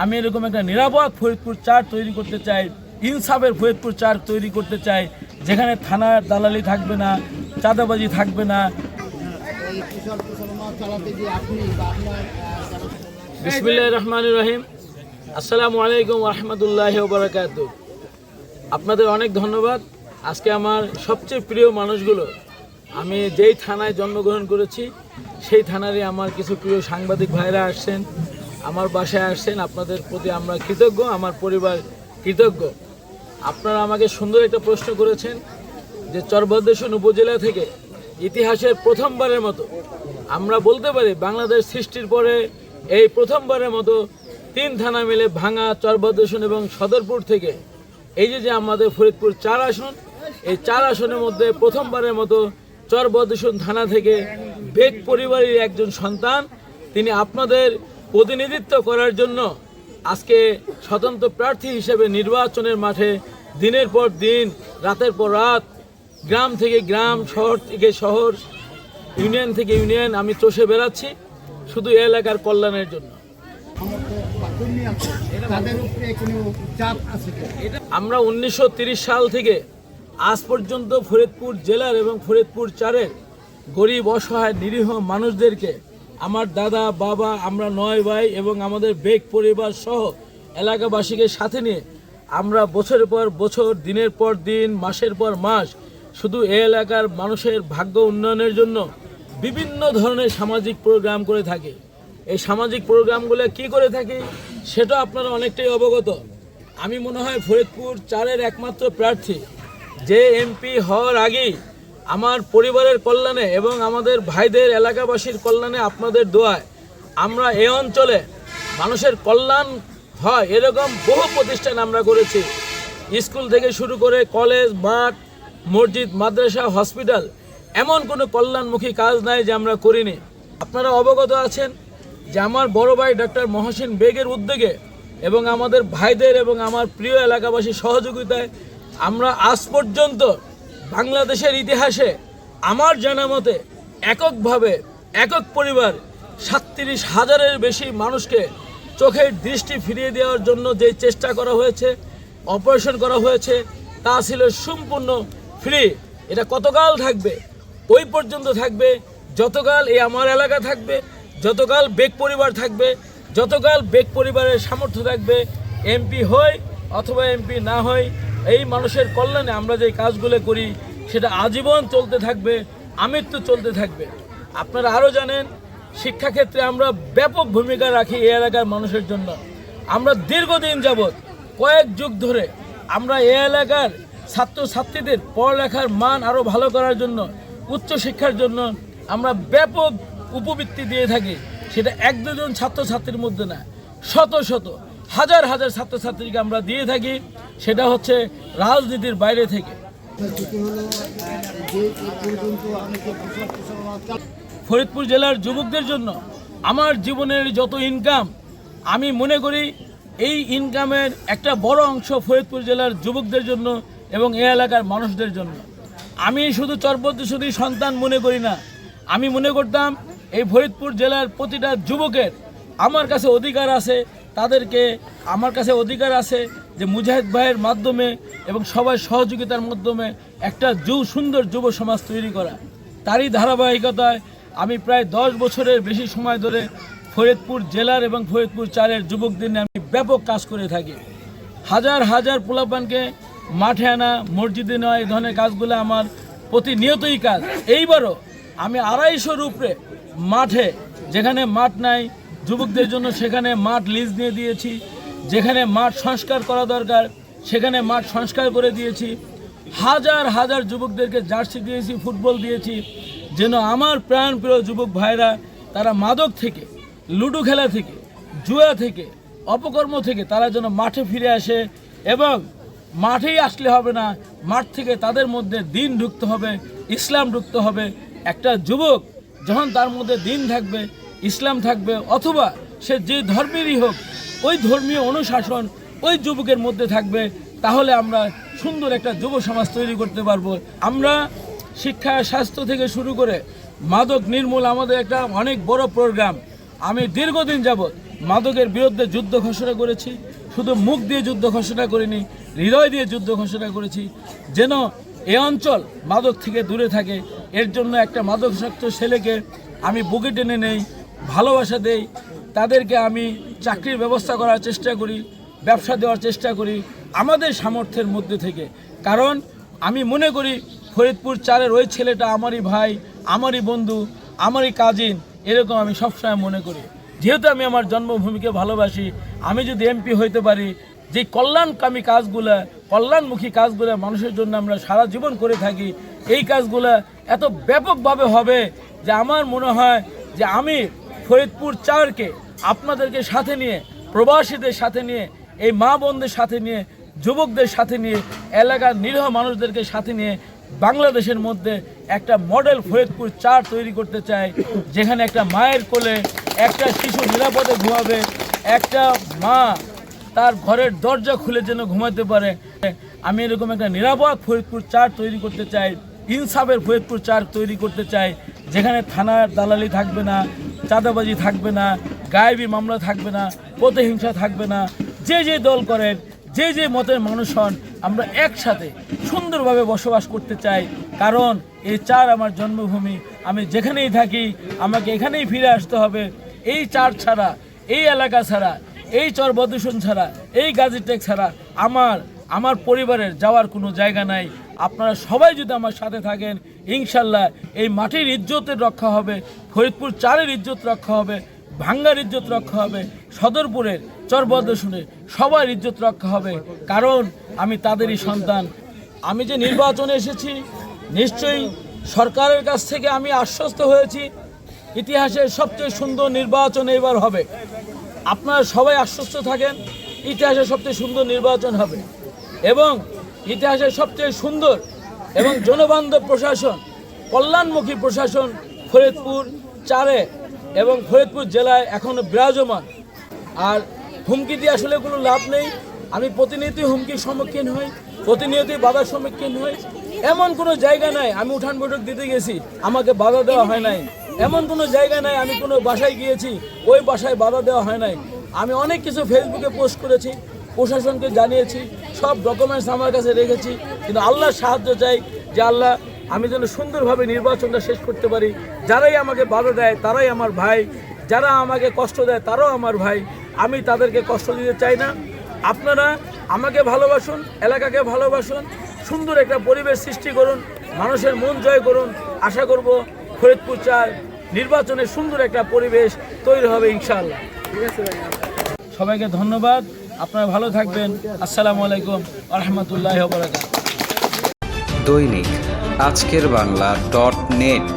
আমি এরকম একটা নিরাপদ ফরিদপুর চার তৈরি করতে চাই, ইনসাফের ফরিদপুর চার তৈরি করতে চাই, যেখানে থানার দালালি থাকবে না, চাঁদাবাজি থাকবে না। এই কুশল কুশলমা চালাতে গিয়ে আপনি বা আপনার বিসমিল্লাহ রহমান রহিম। আসসালামু আলাইকুম রহমতুল্লাহ বারাকাত আপনাদের অনেক ধন্যবাদ। আজকে আমার সবচেয়ে প্রিয় মানুষগুলো, আমি যেই থানায় জন্মগ্রহণ করেছি, সেই থানারই আমার কিছু প্রিয় সাংবাদিক ভাইরা আসছেন। আমার বাসায় আসছেন, আপনাদের প্রতি আমরা কৃতজ্ঞ, আমার পরিবার কৃতজ্ঞ। আপনারা আমাকে সুন্দর একটা প্রশ্ন করেছেন যে চরভদ্রেশ্বর উপজেলা থেকে ইতিহাসের প্রথমবারের মতো, আমরা বলতে পারি বাংলাদেশ সৃষ্টির পরে এই প্রথমবারের মতো তিন থানা মিলে ভাঙা চরভদ্রেশ্বর এবং সদরপুর থেকে এই যে যে আমাদের ফরিদপুর চার আসন, এই চার আসনের মধ্যে প্রথমবারের মতো চরভদ্রেশ্বর থানা থেকে বেগ পরিবারের একজন সন্তান, তিনি আপনাদের প্রতিনিধিত্ব করার জন্য আজকে স্বতন্ত্র প্রার্থী হিসেবে নির্বাচনের মাঠে দিনের পর দিন, রাতের পর রাত, গ্রাম থেকে গ্রাম, শহর থেকে শহর, ইউনিয়ন থেকে ইউনিয়ন আমি চষে বেড়াচ্ছি শুধু এলাকার কল্যাণের জন্য? আমরা উনিশশো সাল থেকে আজ পর্যন্ত ফরিদপুর জেলার এবং ফরিদপুর চারের গরিব, অসহায়, নিরীহ মানুষদেরকে আমার দাদা, বাবা, আমরা নয় ভাই এবং আমাদের বেগ পরিবার সহ এলাকাবাসীকে সাথে নিয়ে আমরা বছরের পর বছর, দিনের পর দিন, মাসের পর মাস শুধু এ এলাকার মানুষের ভাগ্য উন্নয়নের জন্য বিভিন্ন ধরনের সামাজিক প্রোগ্রাম করে থাকি। এই সামাজিক প্রোগ্রামগুলো কি করে থাকি সেটা আপনারা অনেকটাই অবগত। আমি মনে হয় ফরিদপুর চারের একমাত্র প্রার্থী। যে এমপি হওয়ার আগেই আমার পরিবারের কল্যাণে এবং আমাদের ভাইদের এলাকাবাসীর কল্যাণে আপনাদের দোয়ায় আমরা এই অঞ্চলে মানুষের কল্যাণ হয় এরকম বহু প্রতিষ্ঠান আমরা করেছি। স্কুল থেকে শুরু করে কলেজ, মাঠ, মসজিদ, মাদ্রাসা, হসপিটাল এমন কোনো কল্যাণমুখী কাজ নাই যে আমরা করিনি। আপনারা অবগত আছেন যে আমার বড় ভাই ডক্টর মহসিন বেগের উদ্যোগে এবং আমাদের ভাইদের এবং আমার প্রিয় এলাকাবাসীর সহযোগিতায় আমরা আজ পর্যন্ত বাংলাদেশের ইতিহাসে আমার জানা মতে এককভাবে একক পরিবার সাতত্রিশ হাজারের বেশি মানুষকে চোখের দৃষ্টি ফিরিয়ে দেওয়ার জন্য যে চেষ্টা করা হয়েছে, অপারেশন করা হয়েছে, তা ছিল সম্পূর্ণ ফ্রি। এটা কতকাল থাকবে? ওই পর্যন্ত থাকবে। যতকাল এই আমার এলাকা থাকবে, যতকাল বেগ পরিবার থাকবে, যতকাল বেগ পরিবারের সামর্থ্য থাকবে, এমপি হয় অথবা এমপি না হয় এই মানুষের কল্যাণে আমরা যে কাজগুলো করি, সেটা আজীবন চলতে থাকবে, আমৃত্যু চলতে থাকবে। আপনারা আরও জানেন, শিক্ষাক্ষেত্রে আমরা ব্যাপক ভূমিকা রাখি এই এলাকার মানুষের জন্য। আমরা দীর্ঘদিন যাবৎ, কয়েক যুগ ধরে আমরা এই এলাকার ছাত্রছাত্রীদের পড়ালেখার মান আরও ভালো করার জন্য, উচ্চশিক্ষার জন্য আমরা ব্যাপক উপবৃত্তি দিয়ে থাকি। সেটা এক দুজন ছাত্রছাত্রীর মধ্যে না, শত শত। হাজার হাজার ছাত্রছাত্রীকে আমরা দিয়ে থাকি, সেটা হচ্ছে রাজনীতির বাইরে থেকে। ফরিদপুর জেলার যুবকদের জন্য আমার জীবনের যত ইনকাম আমি মনে করি এই ইনকামের একটা বড় অংশ ফরিদপুর জেলার যুবকদের জন্য এবং এ এলাকার মানুষদের জন্য। আমি শুধু চরপদ্মেশ্বরী সন্তান মনে করি না, আমি মনে করতাম এই ফরিদপুর জেলার প্রতিটা যুবকের আমার কাছে অধিকার আছে তাদেরকে আমার কাছে অধিকার আছে যে মুজাহিদ ভাইয়ের মাধ্যমে এবং সবাই সহযোগিতার মাধ্যমে একটা যু সুন্দর যুব সমাজ তৈরি করা। তারই ধারাবাহিকতায় আমি প্রায় দশ বছরের বেশি সময় ধরে ফরিদপুর জেলার এবং ফরিদপুর চারের যুবকদের নিয়ে আমি ব্যাপক কাজ করে থাকি। হাজার হাজার পোলাপানকে মাঠে আনা, মসজিদে নেওয়া, এই ধরনের কাজগুলো আমার প্রতিনিয়তই কাজ। এইবারও আমি আড়াইশোর উপরে মাঠে, যেখানে মাঠ নাই যুবকদের জন্য সেখানে মাঠ লিজ নিয়ে দিয়েছি, যেখানে মাঠ সংস্কার করা দরকার, সেখানে মাঠ সংস্কার করে দিয়েছি। হাজার হাজার যুবকদেরকে জার্সি দিয়েছি, ফুটবল দিয়েছি, যেন আমার প্রাণপ্রিয় যুবক ভাইরা, তারা মাদক থেকে, লুডো খেলা থেকে, জুয়া থেকে, অপকর্ম থেকে, তারা যেন মাঠে ফিরে আসে এবং মাঠেই আসলে হবে না, মাঠ থেকে তাদের মধ্যে দিন ঢুকতে হবে, ইসলাম ঢুকতে হবে। একটা যুবক যখন তার মধ্যে দিন থাকবে ইসলাম থাকবে অথবা সে যে ধর্মেরই হোক, ওই ধর্মীয় অনুশাসন ওই যুবকের মধ্যে থাকবে, তাহলে আমরা সুন্দর একটা যুব সমাজ তৈরি করতে পারব। আমরা শিক্ষা, স্বাস্থ্য থেকে শুরু করে মাদক নির্মূল আমাদের একটা অনেক বড় প্রোগ্রাম। আমি দীর্ঘদিন যাবৎ মাদকের বিরুদ্ধে যুদ্ধ ঘোষণা করেছি। শুধু মুখ দিয়ে যুদ্ধ ঘোষণা করিনি, হৃদয় দিয়ে যুদ্ধ ঘোষণা করেছি। যেন এ অঞ্চল মাদক থেকে দূরে থাকে। এর জন্য একটা মাদকাসক্ত ছেলেকে আমি বুকে টেনে নেই। ভালোবাসা দেই, তাদেরকে আমি চাকরির ব্যবস্থা করার চেষ্টা করি, ব্যবসা দেওয়ার চেষ্টা করি আমাদের সামর্থ্যের মধ্যে থেকে। কারণ আমি মনে করি ফরিদপুর চারের ওই ছেলেটা আমারই ভাই, আমারই বন্ধু, আমারই কাজিন এরকম আমি সবসময় মনে করি। যেহেতু আমি আমার জন্মভূমিকে ভালোবাসি, আমি যদি এমপি হইতে পারি, যে কল্যাণকামী কাজগুলো, কল্যাণমুখী কাজগুলো মানুষের জন্য আমরা সারা জীবন করে থাকি, এই কাজগুলো এত ব্যাপকভাবে হবে যে আমার মনে হয় যে আমি ফরিদপুর চারকে আপনাদেরকে সাথে নিয়ে, প্রবাসীদের সাথে নিয়ে, এই মা বোনদের সাথে নিয়ে, যুবকদের সাথে নিয়ে, এলাকার নিরীহ মানুষদেরকে সাথে নিয়ে বাংলাদেশের মধ্যে একটা মডেল ফরিদপুর চার তৈরি করতে চাই, যেখানে একটা মায়ের কোলে একটা শিশু নিরাপদে ঘুমাবে, একটা মা তার ঘরের দরজা খুলে যেন ঘুমাতে পারে। আমি এরকম একটা নিরাপদ ফরিদপুর চার তৈরি করতে চাই, ইনসাফের ফরিদপুর চার তৈরি করতে চাই, যেখানে থানার দালালি থাকবে না চাঁদাবাজি থাকবে না, গায়েবী মামলা থাকবে না প্রতিহিংসা থাকবে না। যে যে দল করেন, যে যে মতের মানুষ হন, আমরা একসাথে সুন্দরভাবে বসবাস করতে চাই। কারণ এই চার আমার জন্মভূমি, আমি যেখানেই থাকি, আমাকে এখানেই ফিরে আসতে হবে। এই চার ছাড়া, এই এলাকা ছাড়া, এই চর ছাড়া, এই গাজিটেক ছাড়া আমার আমার পরিবারের যাওয়ার কোনো জায়গা নাই। আপনারা সবাই যদি আমার সাথে থাকেন, ইনশাল্লাহ এই মাটির ইজ্জতের রক্ষা হবে, ফরিদপুর চারের ইজ্জত রক্ষা হবে, ভাঙ্গার ইজ্জত রক্ষা হবে, সদরপুরের চরবদ্রসুনের সবার ইজ্জত রক্ষা হবে। কারণ আমি তাদেরই সন্তান। আমি যে নির্বাচনে এসেছি, নিশ্চয়ই সরকারের কাছ থেকে আমি আশ্বস্ত হয়েছি, ইতিহাসের সবচেয়ে সুন্দর নির্বাচন এবার হবে। আপনারা সবাই আশ্বস্ত থাকেন, ইতিহাসের সবচেয়ে সুন্দর নির্বাচন হবে। এবং ইতিহাসের সবচেয়ে সুন্দর এবং জনবান্ধব প্রশাসন, কল্যাণমুখী প্রশাসন ফরিদপুর চারে এবং ফরিদপুর জেলায় এখনও বিরাজমান। আর হুমকি দিয়ে আসলে কোনো লাভ নেই। আমি প্রতিনিয়তই হুমকির সম্মুখীন হই, প্রতিনিয়তই বাধার সম্মুখীন হই। এমন কোনো জায়গা নাই, আমি উঠান বৈঠক দিতে গেছি, আমাকে বাধা দেওয়া হয় নাই। এমন কোনো জায়গা নাই, আমি কোনো বাসায় গিয়েছি, ওই বাসায় বাধা দেওয়া হয় নাই। আমি অনেক কিছু ফেসবুকে পোস্ট করেছি প্রশাসনকে জানিয়েছি সব ডকুমেন্টস আমার কাছে রেখেছি কিন্তু আল্লাহর সাহায্য চাই যে আল্লাহ আমি যেন সুন্দরভাবে নির্বাচনটা শেষ করতে পারি। যারাই আমাকে বাধা দেয় তারাই আমার ভাই। যারা আমাকে কষ্ট দেয় তারাও আমার ভাই। আমি তাদেরকে কষ্ট দিতে চাই না। আপনারা আমাকে ভালোবাসুন এলাকাকে ভালোবাসুন সুন্দর একটা পরিবেশ সৃষ্টি করুন মানুষের মন জয় করুন। আশা করব ফরিদপুর চার নির্বাচনে সুন্দর একটা পরিবেশ তৈরি হবে ইনশাল্লাহ ইনশাআল্লাহ সবাইকে ধন্যবাদ। আপনারা ভালো থাকবেন। আসসালামু আলাইকুম আহমতুল্লাহ দৈনিক আজকের বাংলা ডট নেট।